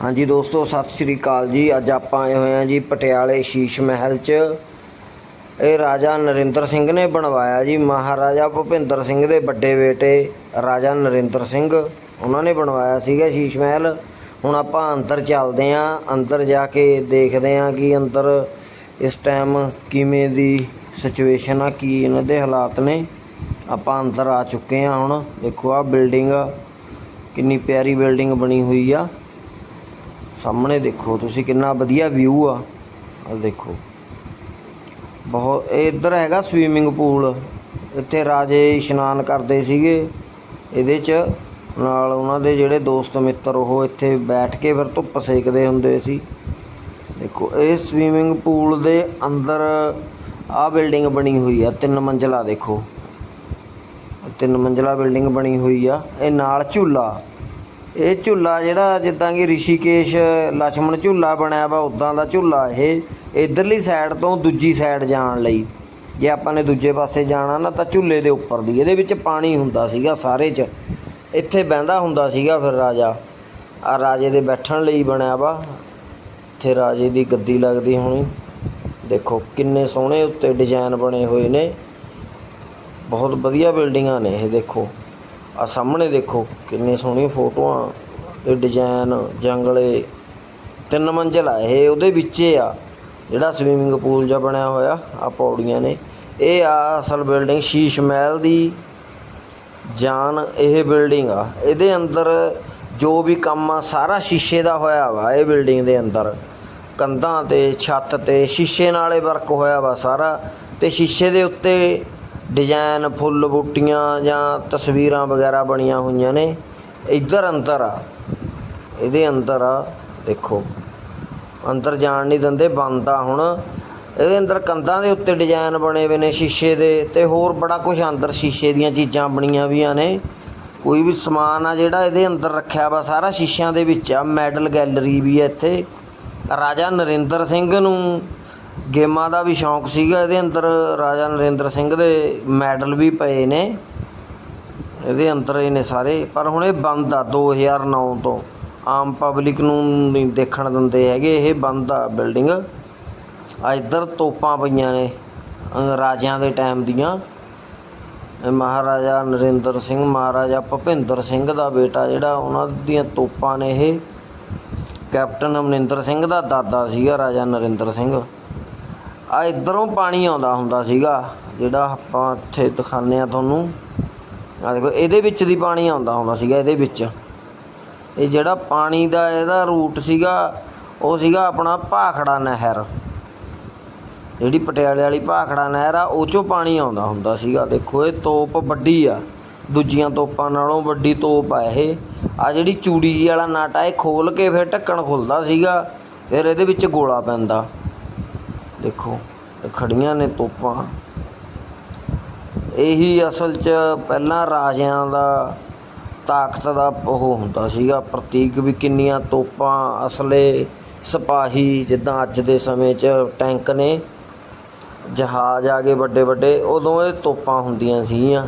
ਹਾਂਜੀ ਦੋਸਤੋ, ਸਤਿ ਸ਼੍ਰੀ ਅਕਾਲ ਜੀ। ਅੱਜ ਆਪਾਂ ਆਏ ਹੋਏ ਹਾਂ ਜੀ ਪਟਿਆਲੇ ਸ਼ੀਸ਼ ਮਹਿਲ 'ਚ। ਇਹ ਰਾਜਾ ਨਰਿੰਦਰ ਸਿੰਘ ਨੇ ਬਣਵਾਇਆ ਜੀ। ਮਹਾਰਾਜਾ ਭੁਪਿੰਦਰ ਸਿੰਘ ਦੇ ਵੱਡੇ ਬੇਟੇ ਰਾਜਾ ਨਰਿੰਦਰ ਸਿੰਘ, ਉਹਨਾਂ ਨੇ ਬਣਵਾਇਆ ਸੀਗਾ ਸ਼ੀਸ਼ ਮਹਿਲ। ਹੁਣ ਆਪਾਂ ਅੰਦਰ ਚੱਲਦੇ ਆਂ ਅੰਦਰ ਜਾ ਕੇ ਦੇਖਦੇ ਆਂ ਕਿ ਅੰਦਰ ਇਸ ਟਾਈਮ ਕਿਵੇਂ ਦੀ ਸਿਚੁਏਸ਼ਨ ਆ, ਕੀ ਇਹਨਾਂ ਦੇ ਹਾਲਾਤ ਨੇ। ਆਪਾਂ ਅੰਦਰ ਆ ਚੁੱਕੇ ਆਂ ਹੁਣ। ਦੇਖੋ ਆ। ਬਿਲਡਿੰਗ ਕਿੰਨੀ ਪਿਆਰੀ ਬਿਲਡਿੰਗ ਬਣੀ ਹੋਈ ਆ। ਸਾਹਮਣੇ ਦੇਖੋ, ਤੁਸੀਂ ਕਿੰਨਾ ਵਧੀਆ ਵਿਊ ਆ। ਆ ਦੇਖੋ। ਬਹੁਤ ਇੱਧਰ ਹੈਗਾ ਸਵੀਮਿੰਗ ਪੂਲ ਇੱਥੇ ਰਾਜੇ ਇਸ਼ਨਾਨ ਕਰਦੇ ਸੀਗੇ। ਇਹਦੇ 'ਚ ਨਾਲ ਉਹਨਾਂ ਦੇ ਜਿਹੜੇ ਦੋਸਤ ਮਿੱਤਰ, ਉਹ ਇੱਥੇ ਬੈਠ ਕੇ ਫਿਰ ਧੁੱਪ ਸੇਕਦੇ ਹੁੰਦੇ ਸੀ। ਦੇਖੋ, ਇਹ ਸਵੀਮਿੰਗ ਪੂਲ ਦੇ ਅੰਦਰ ਆ ਬਿਲਡਿੰਗ ਬਣੀ ਹੋਈ ਆ, ਤਿੰਨ ਮੰਜ਼ਲਾ ਦੇਖੋ। ਤਿੰਨ ਮੰਜ਼ਲਾ ਬਿਲਡਿੰਗ ਬਣੀ ਹੋਈ ਆ। ਇਹ ਨਾਲ ਝੂਲਾ। ਇਹ ਝੁੱਲਾ ਜਿਹੜਾ ਜਿੱਦਾਂ ਕਿ ਰਿਸ਼ੀਕੇਸ਼ ਲక్ష్మణ ਝੁੱਲਾ ਬਣਿਆ ਵਾ ਉਦਾਂ ਦਾ ਝੁੱਲਾ ਇਹ ਇਧਰਲੀ ਸਾਈਡ ਤੋਂ ਦੂਜੀ ਸਾਈਡ ਜਾਣ ਲਈ। ਜੇ ਆਪਾਂ ਨੇ ਦੂਜੇ ਪਾਸੇ ਜਾਣਾ ਨਾ ਤਾਂ ਝੁੱਲੇ ਦੇ ਉੱਪਰ ਦੀ, ਇਹਦੇ ਵਿੱਚ ਪਾਣੀ ਹੁੰਦਾ ਸੀਗਾ ਸਾਰੇ 'ਚ। ਇੱਥੇ ਬੈੰਦਾ ਹੁੰਦਾ ਸੀਗਾ ਫਿਰ ਰਾਜਾ। ਆ ਰਾਜੇ ਦੇ ਬੈਠਣ ਲਈ ਬਣਿਆ ਵਾ। ਇੱਥੇ ਰਾਜੇ ਦੀ ਗੱਦੀ ਲੱਗਦੀ ਹੋਣੀ। ਦੇਖੋ ਕਿੰਨੇ ਸੋਹਣੇ ਉੱਤੇ ਡਿਜ਼ਾਈਨ ਬਣੇ ਹੋਏ ਨੇ। ਬਹੁਤ ਵਧੀਆ ਬਿਲਡਿੰਗਾਂ ਨੇ ਇਹ, ਦੇਖੋ। ਆ ਸਾਹਮਣੇ ਦੇਖੋ, ਕਿੰਨੀ ਸੋਹਣੀ ਫੋਟੋਆਂ ਤੇ ਡਿਜ਼ਾਈਨ ਜੰਗਲੇ, ਤਿੰਨ ਮੰਜ਼ਿਲ ਆ, ਇਹ ਉਹਦੇ ਵਿੱਚੇ ਆ, ਜਿਹੜਾ ਸਵੀਮਿੰਗ ਪੂਲ ਜਿਹਾ ਬਣਿਆ ਹੋਇਆ, ਆ ਪੌੜੀਆਂ ਨੇ। ਇਹ ਆ ਅਸਲ ਬਿਲਡਿੰਗ ਸ਼ੀਸ਼ ਮਹਿਲ ਦੀ ਜਾਨ, ਇਹ ਬਿਲਡਿੰਗ ਆ। ਇਹਦੇ ਅੰਦਰ ਜੋ ਵੀ ਕੰਮ ਆ, ਸਾਰਾ ਸ਼ੀਸ਼ੇ ਦਾ ਹੋਇਆ ਵਾ, ਇਹ ਬਿਲਡਿੰਗ ਦੇ ਅੰਦਰ। ਕੰਧਾਂ ਤੇ, ਛੱਤ ਤੇ, ਸ਼ੀਸ਼ੇ ਨਾਲੇ ਵਰਕ ਹੋਇਆ ਵਾ ਸਾਰਾ। ਤੇ ਸ਼ੀਸ਼ੇ ਦੇ ਉੱਤੇ ਡਿਜ਼ਾਈਨ ਫੁੱਲ ਬੂਟੀਆਂ ਜਾਂ ਤਸਵੀਰਾਂ ਵਗੈਰਾ ਬਣੀਆਂ ਹੋਈਆਂ ਨੇ। ਇੱਧਰ ਅੰਦਰ ਆ। ਇਹਦੇ ਅੰਦਰ ਆ, ਦੇਖੋ। ਅੰਦਰ ਜਾਣ ਨਹੀਂ ਦਿੰਦੇ, ਬੰਦ ਆ ਹੁਣ। ਇਹਦੇ ਅੰਦਰ ਕੰਧਾਂ ਦੇ ਉੱਤੇ ਡਿਜ਼ਾਈਨ ਬਣੇ ਹੋਏ ਨੇ ਸ਼ੀਸ਼ੇ ਦੇ ਤੇ ਹੋਰ ਬੜਾ ਕੁਝ ਅੰਦਰ ਸ਼ੀਸ਼ੇ ਦੀਆਂ ਚੀਜ਼ਾਂ ਬਣੀਆਂ ਵੀਆਂ ਨੇ। ਕੋਈ ਵੀ ਸਮਾਨ ਆ ਜਿਹੜਾ ਇਹਦੇ ਅੰਦਰ ਰੱਖਿਆ ਵਾ ਸਾਰਾ ਸ਼ੀਸ਼ਿਆਂ ਦੇ ਵਿੱਚ ਆ। ਮੈਡਲ ਗੈਲਰੀ ਵੀ ਹੈ ਇੱਥੇ। ਰਾਜਾ ਨਰਿੰਦਰ ਸਿੰਘ ਨੂੰ ਗੇਮਾਂ ਦਾ ਵੀ ਸ਼ੌਂਕ ਸੀਗਾ ਇਹਦੇ ਅੰਦਰ, ਰਾਜਾ ਨਰਿੰਦਰ ਸਿੰਘ ਦੇ ਮੈਡਲ ਵੀ ਪਏ ਨੇ। ਇਹਦੇ ਅੰਦਰ ਇਹ ਨੇ ਸਾਰੇ, ਪਰ ਹੁਣ ਇਹ ਬੰਦ ਆ 2009 ਤੋਂ। ਆਮ ਪਬਲਿਕ ਨੂੰ ਨਹੀਂ ਦੇਖਣ ਦਿੰਦੇ ਹੈਗੇ, ਇਹ ਬੰਦ ਆ ਬਿਲਡਿੰਗ। ਆ ਇੱਧਰ ਤੋਪਾਂ ਪਈਆਂ ਨੇ ਰਾਜਿਆਂ ਦੇ ਟਾਈਮ ਦੀਆਂ। ਮਹਾਰਾਜਾ ਨਰਿੰਦਰ ਸਿੰਘ, ਮਹਾਰਾਜਾ ਭੁਪਿੰਦਰ ਸਿੰਘ ਦਾ ਬੇਟਾ ਜਿਹੜਾ, ਉਹਨਾਂ ਦੀਆਂ ਤੋਪਾਂ ਨੇ ਇਹ। ਕੈਪਟਨ ਅਮਰਿੰਦਰ ਸਿੰਘ ਦਾ ਦਾਦਾ ਸੀਗਾ ਰਾਜਾ ਨਰਿੰਦਰ ਸਿੰਘ। ਆ ਇਧਰੋਂ ਪਾਣੀ ਆਉਂਦਾ ਹੁੰਦਾ ਸੀਗਾ, ਜਿਹੜਾ ਆਪਾਂ ਇੱਥੇ ਦਿਖਾਉਂਦੇ ਆ ਤੁਹਾਨੂੰ। ਆ ਦੇਖੋ, ਇਹਦੇ ਵਿੱਚ ਦੀ ਪਾਣੀ ਆਉਂਦਾ ਹੁੰਦਾ ਸੀਗਾ, ਇਹਦੇ ਵਿੱਚ। ਇਹ ਜਿਹੜਾ ਪਾਣੀ ਦਾ ਇਹਦਾ ਰੂਟ ਸੀਗਾ, ਉਹ ਸੀਗਾ ਆਪਣਾ ਭਾਖੜਾ ਨਹਿਰ। ਜਿਹੜੀ ਪਟਿਆਲੇ ਵਾਲੀ ਭਾਖੜਾ ਨਹਿਰ ਆ, ਉਹ ਚੋਂ ਪਾਣੀ ਆਉਂਦਾ ਹੁੰਦਾ ਸੀਗਾ। ਦੇਖੋ, ਇਹ ਤੋਪ ਵੱਡੀ ਆ। ਦੂਜੀਆਂ ਤੋਪਾਂ ਨਾਲੋਂ ਵੱਡੀ ਤੋਪ ਆ ਇਹ। ਆ ਜਿਹੜੀ ਚੂੜੀ ਜੀ ਵਾਲਾ ਨਟ ਆ ਇਹ ਖੋਲ ਕੇ ਫਿਰ ਢੱਕਣ ਖੁੱਲਦਾ ਸੀਗਾ, ਫਿਰ ਇਹਦੇ ਵਿੱਚ ਗੋਲਾ ਪੈਂਦਾ। ਦੇਖੋ, ਖੜੀਆਂ ਨੇ ਤੋਪਾਂ। ਇਹੀ ਅਸਲ 'ਚ ਪਹਿਲਾਂ ਰਾਜਿਆਂ ਦਾ ਤਾਕਤ ਦਾ ਉਹ ਹੁੰਦਾ ਸੀਗਾ, ਪ੍ਰਤੀਕ ਵੀ ਕਿੰਨੀਆਂ ਤੋਪਾਂ, ਅਸਲੇ ਸਿਪਾਹੀ ਜਿੱਦਾਂ ਅੱਜ ਦੇ ਸਮੇਂ 'ਚ ਟੈਂਕ ਨੇ, ਜਹਾਜ਼ ਆ ਗਏ ਵੱਡੇ ਵੱਡੇ, ਉਦੋਂ ਇਹ ਤੋਪਾਂ ਹੁੰਦੀਆਂ ਸੀਗੀਆਂ।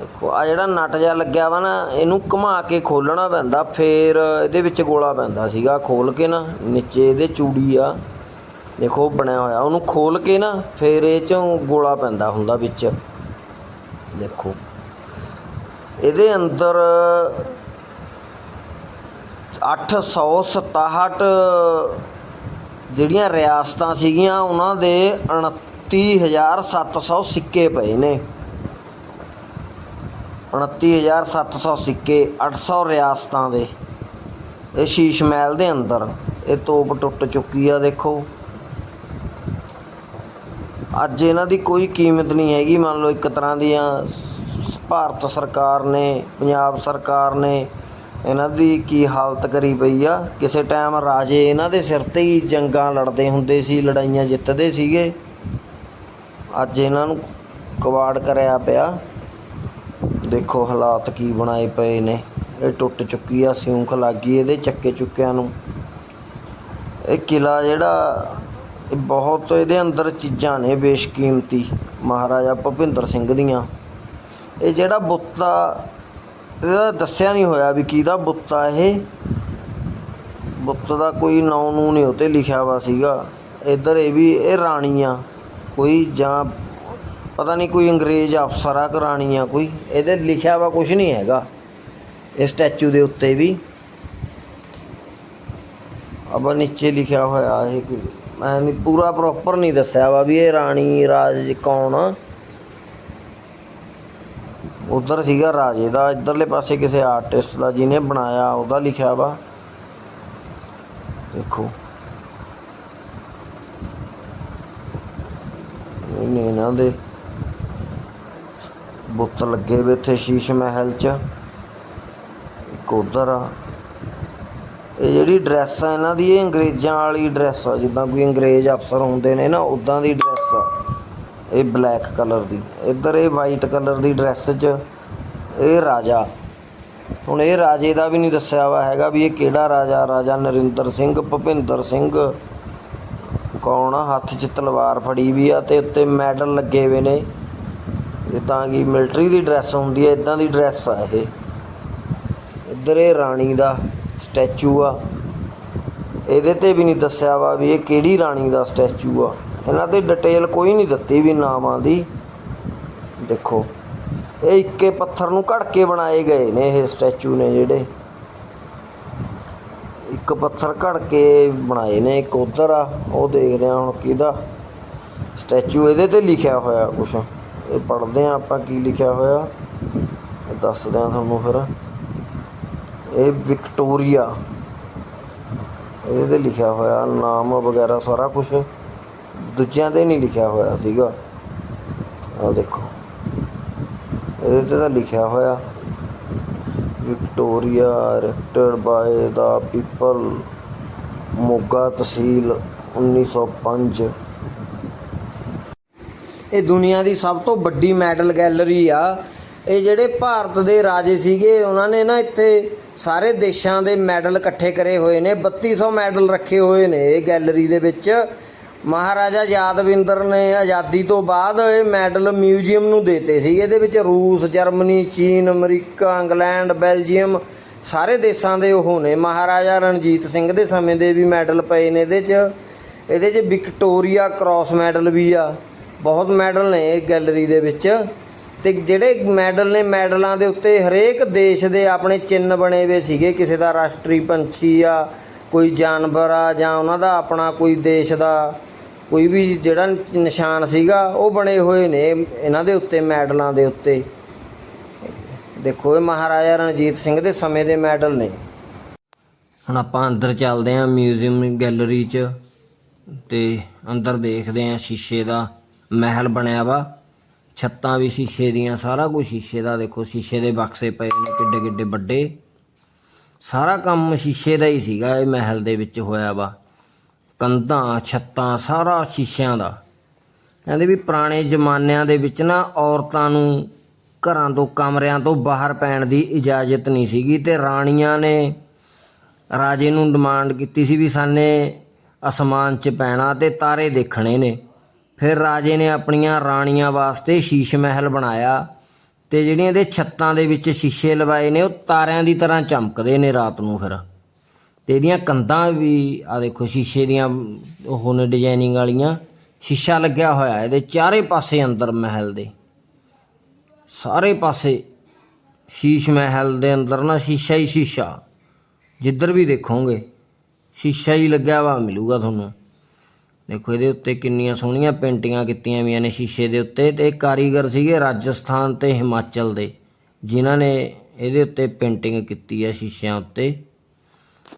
ਦੇਖੋ ਆ ਜਿਹੜਾ ਨਟ ਜਿਹਾ ਲੱਗਿਆ ਵਾ ਨਾ, ਇਹਨੂੰ ਘੁਮਾ ਕੇ ਖੋਲਣਾ ਪੈਂਦਾ, ਫੇਰ ਇਹਦੇ ਵਿੱਚ ਗੋਲਾ ਪੈਂਦਾ ਸੀਗਾ, ਖੋਲ ਕੇ ਨਾ, ਨੀਚੇ ਇਹਦੇ ਚੂੜੀ ਆ। ਦੇਖੋ ਬਣਿਆ ਹੋਇਆ, ਉਹਨੂੰ ਖੋਲ ਕੇ ਨਾ ਫਿਰ ਇਹ ਚੋਂ ਗੋਲਾ ਪੈਂਦਾ ਹੁੰਦਾ ਵਿੱਚ। ਦੇਖੋ, ਇਹਦੇ ਅੰਦਰ 867 ਜਿਹੜੀਆਂ ਰਿਆਸਤਾਂ ਸੀਗੀਆਂ, ਉਹਨਾਂ ਦੇ 29700 ਸਿੱਕੇ ਪਏ ਨੇ। 29700 ਸਿੱਕੇ 800 ਰਿਆਸਤਾਂ ਦੇ। ਇਹ ਸ਼ੀਸ਼ ਮਹਿਲ ਦੇ ਅੰਦਰ, ਇਹ ਤੋਪ ਟੁੱਟ ਚੁੱਕੀ ਆ, ਦੇਖੋ। ਅੱਜ ਇਹਨਾਂ ਦੀ ਕੋਈ ਕੀਮਤ ਨਹੀਂ ਹੈਗੀ। ਮੰਨ ਲਓ ਇੱਕ ਤਰ੍ਹਾਂ ਦੀਆਂ ਭਾਰਤ ਸਰਕਾਰ ਨੇ, ਪੰਜਾਬ ਸਰਕਾਰ ਨੇ ਇਹਨਾਂ ਦੀ ਕੀ ਹਾਲਤ ਕਰੀ ਪਈ ਆ। ਕਿਸੇ ਟਾਈਮ ਰਾਜੇ ਇਹਨਾਂ ਦੇ ਸਿਰ ਤੇ ਹੀ ਜੰਗਾਂ ਲੜਦੇ ਹੁੰਦੇ ਸੀ, ਲੜਾਈਆਂ ਜਿੱਤਦੇ ਸੀਗੇ। ਅੱਜ ਇਹਨਾਂ ਨੂੰ ਕਵਾੜ ਕਰਿਆ ਪਿਆ। ਦੇਖੋ ਹਾਲਾਤ ਕੀ ਬਣਾਏ ਪਏ ਨੇ। ਇਹ ਟੁੱਟ ਚੁੱਕੀ ਆ, ਸਿਉਂਖ ਲੱਗ ਗਈ ਇਹਦੇ ਚੱਕੇ ਚੁੱਕਿਆਂ ਨੂੰ। ਇਹ ਕਿਲਾ ਜਿਹੜਾ ਇਹ ਬਹੁਤ ਇਹਦੇ ਅੰਦਰ ਚੀਜ਼ਾਂ ਨੇ ਬੇਸ਼ਕੀਮਤੀ। ਮਹਾਰਾਜਾ ਭੁਪਿੰਦਰ ਸਿੰਘ ਦੀਆਂ। ਇਹ ਜਿਹੜਾ ਬੁੱਤ ਆ ਇਹਦਾ ਦੱਸਿਆ ਨਹੀਂ ਹੋਇਆ ਵੀ ਕਿਹਦਾ ਬੁੱਤ ਆ ਇਹ। ਬੁੱਤ ਦਾ ਕੋਈ ਨਾਂ ਨੂੰ ਨਹੀਂ ਉਤੇ ਲਿਖਿਆ ਵਾ ਸੀਗਾ। ਇੱਧਰ ਇਹ ਵੀ, ਇਹ ਰਾਣੀ ਆ ਕੋਈ ਜਾਂ ਪਤਾ ਨਹੀਂ ਕੋਈ ਅੰਗਰੇਜ਼ ਅਫਸਰ ਆ ਕਰਾਣੀ ਆ ਕੋਈ, ਇਹਦੇ ਲਿਖਿਆ ਵਾ ਕੁਝ ਨਹੀਂ ਹੈਗਾ। ਇਸ ਸਟੈਚੂ ਦੇ ਉੱਤੇ ਵੀ। ਅਬਾ ਨੀਚੇ ਲਿਖਿਆ ਹੋਇਆ ਇਹ ਕੋਈ। ਮੈਂ ਪੂਰਾ ਪ੍ਰੋਪਰ ਨਹੀਂ ਦੱਸਿਆ ਵਾ ਵੀ ਇਹ ਰਾਣੀ ਰਾਜ ਕੌਣ ਆ। ਉਧਰ ਸੀਗਾ ਰਾਜੇ ਦਾ, ਇਧਰਲੇ ਪਾਸੇ ਕਿਸੇ ਆਰਟਿਸਟ ਦਾ ਜਿਹਨੇ ਬਣਾਇਆ, ਉਹਦਾ ਲਿਖਿਆ ਵਾ। ਦੇਖੋ। ਇਹਨੇ ਇਹਨਾਂ ਦੇ ਬੁੱਤ ਲੱਗੇ ਵੇ ਇੱਥੇ ਸ਼ੀਸ਼ ਮਹਿਲ 'ਚ। ਇੱਕ ਉਧਰ ਆ। ਇਹ ਜਿਹੜੀ ਡਰੈਸ ਆ, ਇਹਨਾਂ ਦੀ, ਇਹ ਅੰਗਰੇਜ਼ਾਂ ਵਾਲੀ ਡਰੈਸ ਆ, ਜਿੱਦਾਂ ਕੋਈ ਅੰਗਰੇਜ਼ ਅਫਸਰ ਹੁੰਦੇ ਨੇ ਨਾ ਉਦਾਂ ਦੀ ਡਰੈਸ ਆ। ਇਹ ਬਲੈਕ ਕਲਰ ਦੀ। ਇੱਧਰ ਇਹ ਵਾਈਟ ਕਲਰ ਦੀ ਡਰੈਸ 'ਚ ਇਹ ਰਾਜਾ। ਹੁਣ ਇਹ ਰਾਜੇ ਦਾ ਵੀ ਨਹੀਂ ਦੱਸਿਆ ਵਾ ਹੈਗਾ ਵੀ ਇਹ ਕਿਹੜਾ ਰਾਜਾ? ਰਾਜਾ ਨਰਿੰਦਰ ਸਿੰਘ, ਭੁਪਿੰਦਰ ਸਿੰਘ। ਕੌਣ ਆ? ਹੱਥ 'ਚ ਤਲਵਾਰ ਫੜੀ ਵੀ ਆ ਤੇ ਉੱਤੇ ਮੈਡਲ ਲੱਗੇ ਹੋਏ ਨੇ। ਜਿੱਦਾਂ ਕਿ ਮਿਲਟਰੀ ਦੀ ਡਰੈਸ ਹੁੰਦੀ ਹੈ ਇਦਾਂ ਦੀ ਡਰੈਸ ਆ ਇਹ। ਇੱਧਰ ਇਹ ਰਾਣੀ ਦਾ ਸਟੈਚੂ ਆ। ਇਹਦੇ ਤੇ ਵੀ ਨਹੀਂ ਦੱਸਿਆ ਵਾ ਵੀ ਇਹ ਕਿਹੜੀ ਰਾਣੀ ਦਾ ਸਟੈਚੂ ਆ। ਇਹਨਾਂ ਤੇ ਡਿਟੇਲ ਕੋਈ ਨਹੀਂ ਦਿੱਤੀ ਵੀ ਨਾਮਾਂ ਦੀ। ਦੇਖੋ, ਇਹ ਇੱਕੇ ਪੱਥਰ ਨੂੰ ਘੜ ਕੇ ਬਣਾਏ ਗਏ ਨੇ ਇਹ ਸਟੈਚੂ ਨੇ ਜਿਹੜੇ। ਇੱਕ ਪੱਥਰ ਘੜ ਕੇ ਬਣਾਏ ਨੇ, ਇੱਕ ਉਧਰ ਆ, ਉਹ ਦੇਖਦੇ ਆ ਹੁਣ ਕਿਹਦਾ ਸਟੈਚੂ। ਇਹਦੇ ਤੇ ਲਿਖਿਆ ਹੋਇਆ ਕੁਛ। ਇਹ ਪੜ੍ਹਦੇ ਆ ਆਪਾਂ ਕੀ ਲਿਖਿਆ ਹੋਇਆ। ਦੱਸਦੇ ਆ ਤੁਹਾਨੂੰ ਫਿਰ। ਇਹ ਵਿਕਟੋਰੀਆ। ਇਹਦੇ ਤੇ ਲਿਖਿਆ ਹੋਇਆ, ਨਾਮ ਵਗੈਰਾ ਸਾਰਾ ਕੁਝ ਦੂਜਿਆਂ ਤੇ ਨਹੀਂ ਲਿਖਿਆ ਹੋਇਆ ਸੀਗਾ। ਆ ਦੇਖੋ। ਇਹਦੇ ਤੇ ਤਾਂ ਲਿਖਿਆ ਹੋਇਆ, Victoria erected by the people Moga tehsil 1905 ਇਹ ਦੁਨੀਆ ਦੀ ਸਭ ਤੋਂ ਵੱਡੀ ਮੈਡਲ ਗੈਲਰੀ ਆ। ਇਹ ਜਿਹੜੇ ਭਾਰਤ ਦੇ ਰਾਜੇ ਸੀਗੇ, ਉਹਨਾਂ ਨੇ ਨਾ ਇੱਥੇ ਸਾਰੇ ਦੇਸ਼ਾਂ ਦੇ ਮੈਡਲ ਇਕੱਠੇ ਕਰੇ ਹੋਏ ਨੇ 3200 ਮੈਡਲ ਰੱਖੇ ਹੋਏ ਨੇ ਇਹ ਗੈਲਰੀ ਦੇ ਵਿੱਚ। ਮਹਾਰਾਜਾ ਯਾਦਵਿੰਦਰ ਨੇ ਆਜ਼ਾਦੀ ਤੋਂ ਬਾਅਦ ਇਹ ਮੈਡਲ ਮਿਊਜ਼ੀਅਮ ਨੂੰ ਦੇਤੇ ਸੀ। ਇਹਦੇ ਵਿੱਚ ਰੂਸ, ਜਰਮਨੀ, ਚੀਨ, ਅਮਰੀਕਾ, ਇੰਗਲੈਂਡ, ਬੈਲਜੀਅਮ ਸਾਰੇ ਦੇਸ਼ਾਂ ਦੇ ਉਹ ਨੇ। ਮਹਾਰਾਜਾ ਰਣਜੀਤ ਸਿੰਘ ਦੇ ਸਮੇਂ ਦੇ ਵੀ ਮੈਡਲ ਪਏ ਨੇ ਇਹਦੇ 'ਚ। ਇਹਦੇ 'ਚ ਵਿਕਟੋਰੀਆ ਕ੍ਰਾਸ ਮੈਡਲ ਵੀ ਆ। ਬਹੁਤ ਮੈਡਲ ਨੇ ਇਹ ਗੈਲਰੀ ਦੇ ਵਿੱਚ। ਤੇ ਜਿਹੜੇ ਮੈਡਲ ਨੇ, ਮੈਡਲਾਂ ਦੇ ਉੱਤੇ ਹਰੇਕ ਦੇਸ਼ ਦੇ ਆਪਣੇ ਚਿੰਨ੍ਹ ਬਣੇ ਹੋਏ ਸੀਗੇ। ਕਿਸੇ ਦਾ ਰਾਸ਼ਟਰੀ ਪੰਛੀ ਆ, ਕੋਈ ਜਾਨਵਰ ਆ, ਜਾਂ ਉਹਨਾਂ ਦਾ ਆਪਣਾ ਕੋਈ ਦੇਸ਼ ਦਾ ਕੋਈ ਵੀ ਜਿਹੜਾ ਨਿਸ਼ਾਨ ਸੀਗਾ, ਉਹ ਬਣੇ ਹੋਏ ਨੇ ਇਹਨਾਂ ਦੇ ਉੱਤੇ, ਮੈਡਲਾਂ ਦੇ ਉੱਤੇ। ਦੇਖੋ ਇਹ ਮਹਾਰਾਜਾ ਰਣਜੀਤ ਸਿੰਘ ਦੇ ਸਮੇਂ ਦੇ ਮੈਡਲ ਨੇ। ਹੁਣ ਆਪਾਂ ਅੰਦਰ ਚੱਲਦੇ ਆਂ ਮਿਊਜ਼ੀਅਮ ਗੈਲਰੀ 'ਚ ਤੇ ਅੰਦਰ ਦੇਖਦੇ ਆਂ ਸ਼ੀਸ਼ੇ ਦਾ ਮਹਿਲ ਬਣਿਆ ਵਾ। ਛੱਤਾਂ ਵੀ ਸ਼ੀਸ਼ੇ ਦੀਆਂ, ਸਾਰਾ ਕੁਝ ਸ਼ੀਸ਼ੇ ਦਾ ਦੇਖੋ, ਸ਼ੀਸ਼ੇ ਦੇ ਬਕਸੇ ਪਏ ਨੇ ਕਿੱਡੇ ਕਿੱਡੇ ਵੱਡੇ। ਸਾਰਾ ਕੰਮ ਸ਼ੀਸ਼ੇ ਦਾ ਹੀ ਸੀਗਾ, ਇਹ ਮਹਿਲ ਦੇ ਵਿੱਚ ਹੋਇਆ ਵਾ। ਕੰਧਾਂ, ਛੱਤਾਂ, ਸਾਰਾ ਸ਼ੀਸ਼ਿਆਂ ਦਾ। ਕਹਿੰਦੇ ਵੀ ਪੁਰਾਣੇ ਜ਼ਮਾਨਿਆਂ ਦੇ ਵਿੱਚ ਨਾ ਔਰਤਾਂ ਨੂੰ ਘਰਾਂ ਤੋਂ, ਕਮਰਿਆਂ ਤੋਂ ਬਾਹਰ ਪੈਣ ਦੀ ਇਜਾਜ਼ਤ ਨਹੀਂ ਸੀਗੀ ਤੇ ਰਾਣੀਆਂ ਨੇ ਰਾਜੇ ਨੂੰ ਡਿਮਾਂਡ ਕੀਤੀ ਸੀ ਵੀ ਸਾਨੇ ਅਸਮਾਨ 'ਚ ਪੈਣਾ ਤੇ ਤਾਰੇ ਦੇਖਣੇ ਨੇ। ਫਿਰ ਰਾਜੇ ਨੇ ਆਪਣੀਆਂ ਰਾਣੀਆਂ ਵਾਸਤੇ ਸ਼ੀਸ਼ ਮਹਿਲ ਬਣਾਇਆ ਤੇ ਜਿਹੜੀਆਂ ਇਹਦੇ ਛੱਤਾਂ ਦੇ ਵਿੱਚ ਸ਼ੀਸ਼ੇ ਲਵਾਏ ਨੇ, ਉਹ ਤਾਰਿਆਂ ਦੀ ਤਰ੍ਹਾਂ ਚਮਕਦੇ ਨੇ ਰਾਤ ਨੂੰ ਫਿਰ। ਤੇ ਇਹਦੀਆਂ ਕੰਧਾਂ ਵੀ ਆ ਦੇਖੋ ਸ਼ੀਸ਼ੇ ਦੀਆਂ, ਉਹ ਨੇ ਡਿਜ਼ਾਈਨਿੰਗ ਵਾਲੀਆਂ, ਸ਼ੀਸ਼ਾ ਲੱਗਿਆ ਹੋਇਆ ਇਹਦੇ ਚਾਰੇ ਪਾਸੇ ਅੰਦਰ ਮਹਿਲ ਦੇ। ਸਾਰੇ ਪਾਸੇ ਸ਼ੀਸ਼ ਮਹਿਲ ਦੇ ਅੰਦਰ ਨਾ ਸ਼ੀਸ਼ਾ ਹੀ ਸ਼ੀਸ਼ਾ। ਜਿੱਧਰ ਵੀ ਦੇਖੋਗੇ, ਸ਼ੀਸ਼ਾ ਹੀ ਲੱਗਿਆ ਵਾ, ਮਿਲੂਗਾ ਤੁਹਾਨੂੰ। ਦੇਖੋ ਇਹਦੇ ਉੱਤੇ ਕਿੰਨੀਆਂ ਸੋਹਣੀਆਂ ਪੇਂਟਿੰਗਾਂ ਕੀਤੀਆਂ ਵੀਆਂ ਨੇ ਸ਼ੀਸ਼ੇ ਦੇ ਉੱਤੇ ਤੇ ਇਹ ਕਾਰੀਗਰ ਸੀਗੇ ਰਾਜਸਥਾਨ ਤੇ ਹਿਮਾਚਲ ਦੇ, ਜਿਨ੍ਹਾਂ ਨੇ ਇਹਦੇ ਉੱਤੇ ਪੇਂਟਿੰਗ ਕੀਤੀ ਹੈ ਸ਼ੀਸ਼ਿਆਂ ਉੱਤੇ।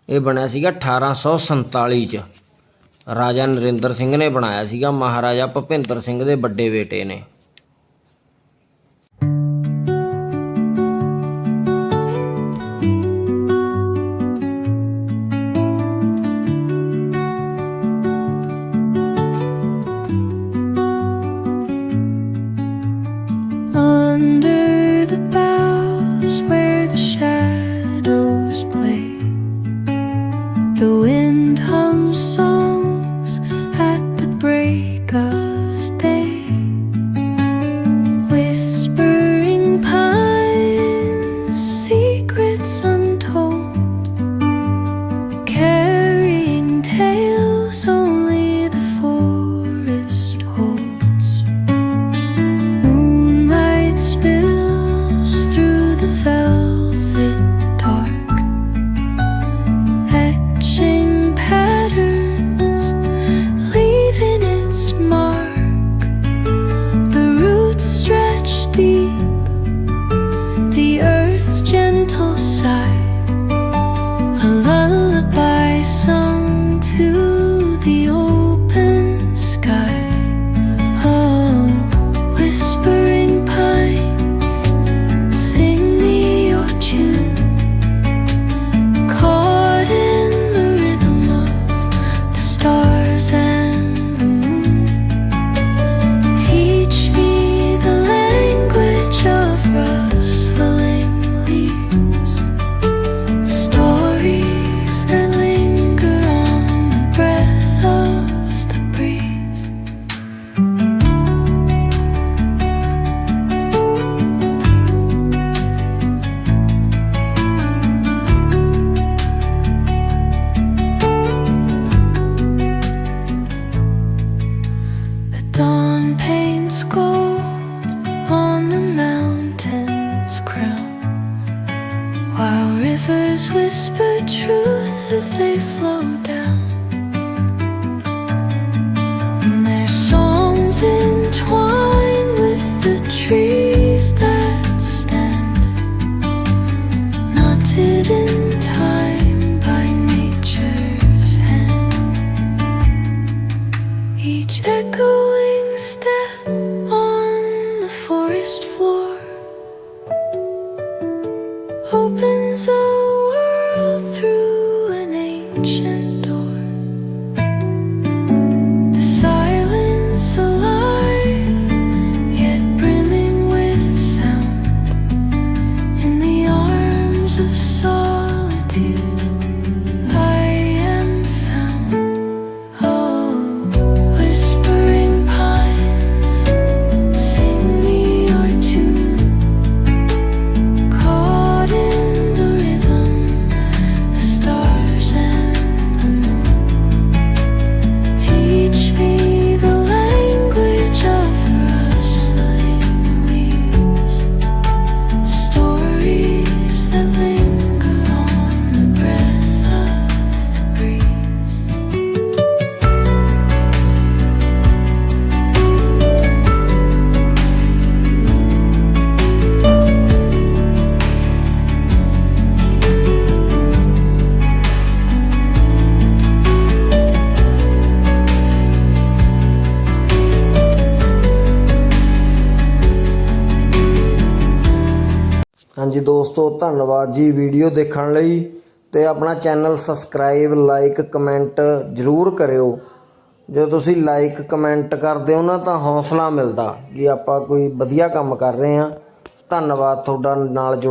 ਇਹ ਬਣਿਆ ਸੀਗਾ 1847 ਚ। ਰਾਜਾ ਨਰਿੰਦਰ ਸਿੰਘ ਨੇ ਬਣਾਇਆ ਸੀਗਾ, ਮਹਾਰਾਜਾ ਭੁਪਿੰਦਰ ਸਿੰਘ ਦੇ ਵੱਡੇ ਬੇਟੇ ਨੇ। Dawn paints gold on the mountain's crown, while rivers whisper truth as they flow. ਹਾਂਜੀ ਦੋਸਤੋ, ਧੰਨਵਾਦ ਜੀ ਵੀਡੀਓ ਦੇਖਣ ਲਈ ਤੇ ਆਪਣਾ ਚੈਨਲ ਸਬਸਕ੍ਰਾਈਬ, ਲਾਈਕ, ਕਮੈਂਟ ਜ਼ਰੂਰ ਕਰਿਓ। ਜੇ ਤੁਸੀਂ ਲਾਈਕ, ਕਮੈਂਟ ਕਰਦੇ ਹੋ ਨਾ ਤਾਂ ਹੌਸਲਾ ਮਿਲਦਾ ਕਿ ਆਪਾਂ ਕੋਈ ਵਧੀਆ ਕੰਮ ਕਰ ਰਹੇ ਹਾਂ। ਧੰਨਵਾਦ ਤੁਹਾਡਾ ਨਾਲ ਜੁੜ